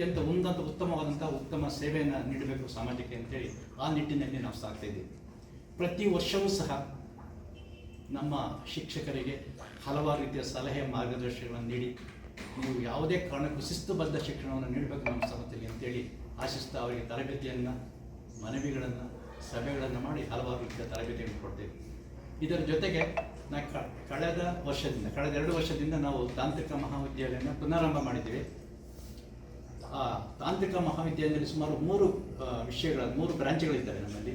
ಅತ್ಯಂತ ಉನ್ನತ ಉತ್ತಮವಾದಂಥ ಉತ್ತಮ ಸೇವೆಯನ್ನು ನೀಡಬೇಕು ಸಮಾಜಕ್ಕೆ ಅಂತೇಳಿ ಆ ನಿಟ್ಟಿನಲ್ಲಿ ನಾವು ಸಾಕ್ತಾ ಇದ್ದೀವಿ. ಪ್ರತಿ ವರ್ಷವೂ ಸಹ ನಮ್ಮ ಶಿಕ್ಷಕರಿಗೆ ಹಲವಾರು ರೀತಿಯ ಸಲಹೆ ಮಾರ್ಗದರ್ಶನಗಳನ್ನು ನೀಡಿ, ನೀವು ಯಾವುದೇ ಕಾರಣಕ್ಕೂ ಶಿಸ್ತುಬದ್ಧ ಶಿಕ್ಷಣವನ್ನು ನೀಡಬೇಕು ನಮ್ಮ ಸಂಸ್ಥೆಗೆ ಅಂತೇಳಿ ಆಶಿಸ್ತಾ ಅವರಿಗೆ ತರಬೇತಿಯನ್ನು, ಮನವಿಗಳನ್ನು, ಸಭೆಗಳನ್ನು ಮಾಡಿ ಹಲವಾರು ರೀತಿಯ ತರಬೇತಿಯನ್ನು ಕೊಡ್ತೇವೆ. ಇದರ ಜೊತೆಗೆ ನಾ ಕಳೆದ ವರ್ಷದಿಂದ, ಕಳೆದ ಎರಡು ವರ್ಷದಿಂದ ನಾವು ತಾಂತ್ರಿಕ ಮಹಾವಿದ್ಯಾಲಯನ ಪುನರಾರಂಭ ಮಾಡಿದ್ದೀವಿ. ತಾಂತ್ರಿಕ ಮಹಾವಿದ್ಯಾಲಯದಲ್ಲಿ ಸುಮಾರು ಮೂರು ವಿಷಯಗಳ, ಮೂರು ಬ್ರಾಂಚ್ಗಳಿದ್ದಾವೆ ನಮ್ಮಲ್ಲಿ.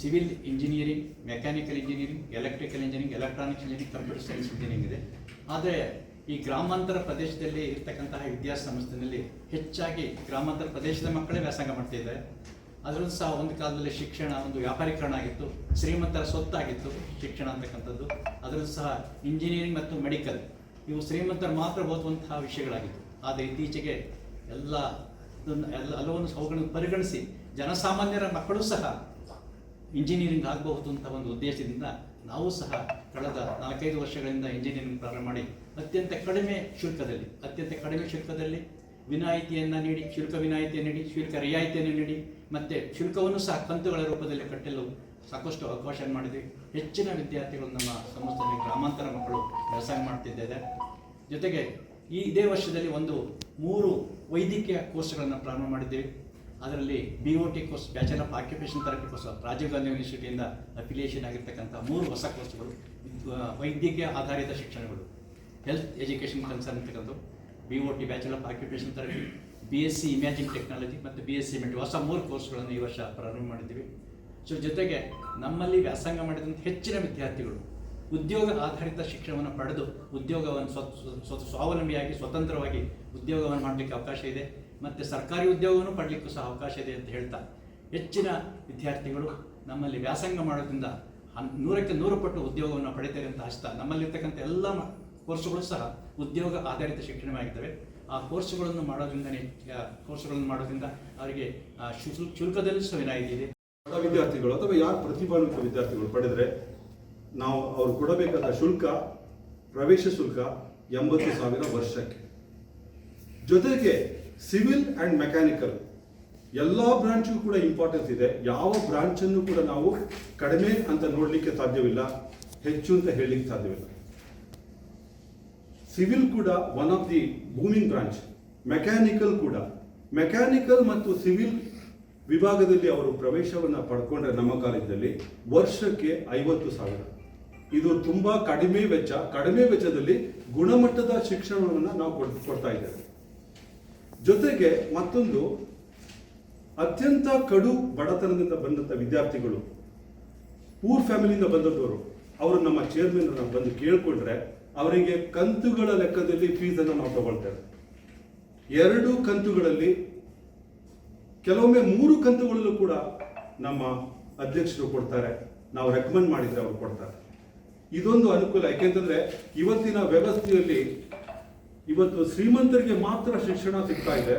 Civil engineering, mechanical engineering, electrical engineering electronics engineering, computer science engineering ಇದೆ. ಆದರೆ ಈ ಗ್ರಾಮಾಂತರ ಪ್ರದೇಶದಲ್ಲಿ ಇರ್ತಕ್ಕಂತಹ ವಿದ್ಯಾಸಂಸ್ಥೆಯಲ್ಲಿ ಹೆಚ್ಚಾಗಿ ಗ್ರಾಮಾಂತರ ಪ್ರದೇಶದ ಮಕ್ಕಳೇ ವ್ಯಾಸಂಗ ಮಾಡ್ತಾ ಇದ್ದಾರೆ. ಅದರಲ್ಲೂ ಸಹ ಒಂದು ಕಾಲದಲ್ಲಿ ಶಿಕ್ಷಣ ಒಂದು ವ್ಯಾಪಾರೀಕರಣ ಆಗಿತ್ತು, ಶ್ರೀಮಂತರ ಸೊತ್ತಾಗಿತ್ತು ಶಿಕ್ಷಣ ಅಂತಕ್ಕಂಥದ್ದು. ಅದರಲ್ಲೂ ಸಹ ಇಂಜಿನಿಯರಿಂಗ್ ಮತ್ತು ಮೆಡಿಕಲ್, ಇವು ಶ್ರೀಮಂತರು ಮಾತ್ರ ಓದುವಂತಹ ವಿಷಯಗಳಾಗಿತ್ತು. ಆದರೆ ಇತ್ತೀಚೆಗೆ ಎಲ್ಲ ಎಲ್ಲ ಹಲವನ್ನು ಅವುಗಳನ್ನು ಪರಿಗಣಿಸಿ ಜನಸಾಮಾನ್ಯರ ಮಕ್ಕಳು ಸಹ ಇಂಜಿನಿಯರಿಂಗ್ ಆಗಬಹುದು ಅಂತ ಒಂದು ಉದ್ದೇಶದಿಂದ ನಾವು ಸಹ ಕಳೆದ ನಾಲ್ಕೈದು ವರ್ಷಗಳಿಂದ ಇಂಜಿನಿಯರಿಂಗ್ ಪ್ರಾರಂಭ ಮಾಡಿ ಅತ್ಯಂತ ಕಡಿಮೆ ಶುಲ್ಕದಲ್ಲಿ, ಅತ್ಯಂತ ಕಡಿಮೆ ಶುಲ್ಕದಲ್ಲಿ ವಿನಾಯಿತಿಯನ್ನು ನೀಡಿ, ಶುಲ್ಕ ವಿನಾಯಿತಿಯನ್ನು ನೀಡಿ, ಶುಲ್ಕ ರಿಯಾಯಿತಿಯನ್ನು ನೀಡಿ ಮತ್ತು ಶುಲ್ಕವನ್ನು ಸಹ ಕಂತುಗಳ ರೂಪದಲ್ಲಿ ಕಟ್ಟಲು ಸಾಕಷ್ಟು ಅವಕಾಶ ಮಾಡಿದ್ವಿ ಹೆಚ್ಚಿನ ವಿದ್ಯಾರ್ಥಿಗಳು ನಮ್ಮ ಸಂಸ್ಥೆಯಲ್ಲಿ ಗ್ರಾಮಾಂತರ ಮಕ್ಕಳು ವ್ಯವಸಾಯ ಮಾಡ್ತಿದ್ದೇವೆ ಜೊತೆಗೆ ಈ ಇದೇ ವರ್ಷದಲ್ಲಿ ಒಂದು ಮೂರು ವೈದ್ಯಕೀಯ ಕೋರ್ಸ್ಗಳನ್ನು ಪ್ರಾರಂಭ ಮಾಡಿದ್ದೇವೆ. ಅದರಲ್ಲಿ B O T course bachelor of occupation therapy course, Rajiv Gandhi ಯೂನಿವರ್ಸಿಟಿಯಿಂದ affiliation ಆಗಿರ್ತಕ್ಕಂಥ ಮೂರು ಹೊಸ ಕೋರ್ಸ್ಗಳು ವೈದ್ಯಕೀಯ ಆಧಾರಿತ ಶಿಕ್ಷಣಗಳು. ಹೆಲ್ತ್ ಎಜುಕೇಷನ್ ಕನ್ಸರ್ನ್ ಅಂತಕ್ಕಂಥದ್ದು B O T bachelor of occupation therapy B S C imaging technology ಮತ್ತು ಬಿ ಎಸ್ ಸಿ ಮೆಟ್ರಿ ಹೊಸ ಮೂರು ಕೋರ್ಸ್ಗಳನ್ನು ಈ ವರ್ಷ ಪ್ರಾರಂಭ ಮಾಡಿದ್ದೀವಿ. ಸೊ ಜೊತೆಗೆ ನಮ್ಮಲ್ಲಿ ವ್ಯಾಸಂಗ ಮಾಡಿದಂಥ ಹೆಚ್ಚಿನ ವಿದ್ಯಾರ್ಥಿಗಳು ಉದ್ಯೋಗ ಆಧಾರಿತ ಶಿಕ್ಷಣವನ್ನು ಪಡೆದು ಉದ್ಯೋಗವನ್ನು ಸ್ವ, ಸ್ವ- ಸ್ವಾವಲಂಬಿಯಾಗಿ, ಸ್ವತಂತ್ರವಾಗಿ ಉದ್ಯೋಗವನ್ನು ಮಾಡಲಿಕ್ಕೆ ಅವಕಾಶ ಇದೆ. ಮತ್ತು ಸರ್ಕಾರಿ ಉದ್ಯೋಗವನ್ನು ಪಡಲಿಕ್ಕೂ ಸಹ ಅವಕಾಶ ಇದೆ ಅಂತ ಹೇಳ್ತಾ ಹೆಚ್ಚಿನ ವಿದ್ಯಾರ್ಥಿಗಳು ನಮ್ಮಲ್ಲಿ ವ್ಯಾಸಂಗ ಮಾಡೋದ್ರಿಂದ ನೂರಕ್ಕೆ ನೂರು ಪಟ್ಟು ಉದ್ಯೋಗವನ್ನು ಪಡಿತಾರೆ ಅಂತ ಆಶಿಸ್ತಾ ನಮ್ಮಲ್ಲಿರ್ತಕ್ಕಂಥ ಎಲ್ಲ ಕೋರ್ಸ್ಗಳು ಸಹ ಉದ್ಯೋಗ ಆಧಾರಿತ ಶಿಕ್ಷಣವಾಗಿದ್ದಾವೆ. ಆ ಕೋರ್ಸುಗಳನ್ನು ಮಾಡೋದ್ರಿಂದನೇ ಕೋರ್ಸುಗಳನ್ನು ಮಾಡೋದ್ರಿಂದ ಅವರಿಗೆ ಶುಲ್ಕದಲ್ಲಿ ಸಹ ವಿನಾಯಿತಿ ಇದೆ. ವಿದ್ಯಾರ್ಥಿಗಳು ಅಥವಾ ಯಾರು ಪ್ರತಿಭಾನ್ವಿತ ವಿದ್ಯಾರ್ಥಿಗಳು ಪಡೆದರೆ ನಾವು ಅವರು ಕೊಡಬೇಕಾದ ಶುಲ್ಕ, ಪ್ರವೇಶ ಶುಲ್ಕ ಎಂಬತ್ತು ಸಾವಿರ ವರ್ಷಕ್ಕೆ. ಜೊತೆಗೆ ಸಿವಿಲ್ ಆ್ಯಂಡ್ ಮೆಕ್ಯಾನಿಕಲ್, ಎಲ್ಲ ಬ್ರಾಂಚ್ಗೂ ಕೂಡ ಇಂಪಾರ್ಟೆನ್ಸ್ ಇದೆ. ಯಾವ ಬ್ರಾಂಚನ್ನು ಕೂಡ ನಾವು ಕಡಿಮೆ ಅಂತ ನೋಡಲಿಕ್ಕೆ ಸಾಧ್ಯವಿಲ್ಲ, ಹೆಚ್ಚು ಅಂತ ಹೇಳಲಿಕ್ಕೆ ಸಾಧ್ಯವಿಲ್ಲ. ಸಿವಿಲ್ ಕೂಡ one of the booming branch mechanical ಕೂಡ. ಮೆಕ್ಯಾನಿಕಲ್ ಮತ್ತು ಸಿವಿಲ್ ವಿಭಾಗದಲ್ಲಿ ಅವರು ಪ್ರವೇಶವನ್ನು ಪಡ್ಕೊಂಡ್ರೆ ನಮ್ಮ ಕಾಲೇಜಲ್ಲಿ ವರ್ಷಕ್ಕೆ ಐವತ್ತು ಸಾವಿರ. ಇದು ತುಂಬಾ ಕಡಿಮೆ ವೆಚ್ಚ, ಕಡಿಮೆ ವೆಚ್ಚದಲ್ಲಿ ಗುಣಮಟ್ಟದ ಶಿಕ್ಷಣವನ್ನು ನಾವು ಕೊಡ್- ಕೊಡ್ತಾ ಇದ್ದೇವೆ. ಜೊತೆಗೆ ಮತ್ತೊಂದು, ಅತ್ಯಂತ ಕಡು ಬಡತನದಿಂದ ಬಂದಂಥ ವಿದ್ಯಾರ್ಥಿಗಳು, ಪೂರ್ ಫ್ಯಾಮಿಲಿಯಿಂದ ಬಂದವರು ಅವರು ನಮ್ಮ ಚೇರ್ಮನ್ ಬಂದು ಕೇಳಿಕೊಂಡ್ರೆ ಅವರಿಗೆ ಕಂತುಗಳ ಲೆಕ್ಕದಲ್ಲಿ ಫೀಸನ್ನು ನಾವು ತಗೊಳ್ತೇವೆ. ಎರಡು ಕಂತುಗಳಲ್ಲಿ, ಕೆಲವೊಮ್ಮೆ ಮೂರು ಕಂತುಗಳಲ್ಲೂ ಕೂಡ ನಮ್ಮ ಅಧ್ಯಕ್ಷರು ಕೊಡ್ತಾರೆ, ನಾವು ರೆಕಮೆಂಡ್ ಮಾಡಿದರೆ ಅವರು ಕೊಡ್ತಾರೆ. ಇದೊಂದು ಅನುಕೂಲ. ಯಾಕೆಂತಂದ್ರೆ ಇವತ್ತಿನ ವ್ಯವಸ್ಥೆಯಲ್ಲಿ ಇವತ್ತು ಶ್ರೀಮಂತರಿಗೆ ಮಾತ್ರ ಶಿಕ್ಷಣ ಸಿಗ್ತಾ ಇದೆ,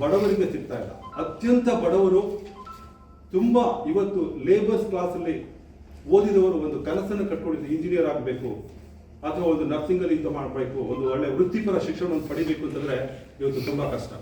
ಬಡವರಿಗೆ ಸಿಗ್ತಾ ಇಲ್ಲ. ಅತ್ಯಂತ ಬಡವರು ತುಂಬಾ ಇವತ್ತು ಲೇಬರ್ಸ್ ಕ್ಲಾಸಲ್ಲಿ ಓದಿದವರು ಒಂದು ಕನಸನ್ನು ಕಟ್ಕೊಂಡಿದ್ದು ಇಂಜಿನಿಯರ್ ಆಗಬೇಕು, ಅಥವಾ ಒಂದು ನರ್ಸಿಂಗ್ ಅಲ್ಲಿ ಇಂತ ಮಾಡಬೇಕು, ಒಂದು ಒಳ್ಳೆ ವೃತ್ತಿಪರ ಶಿಕ್ಷಣವನ್ನು ಪಡಿಬೇಕು ಅಂತಂದ್ರೆ ಇವತ್ತು ತುಂಬಾ ಕಷ್ಟ.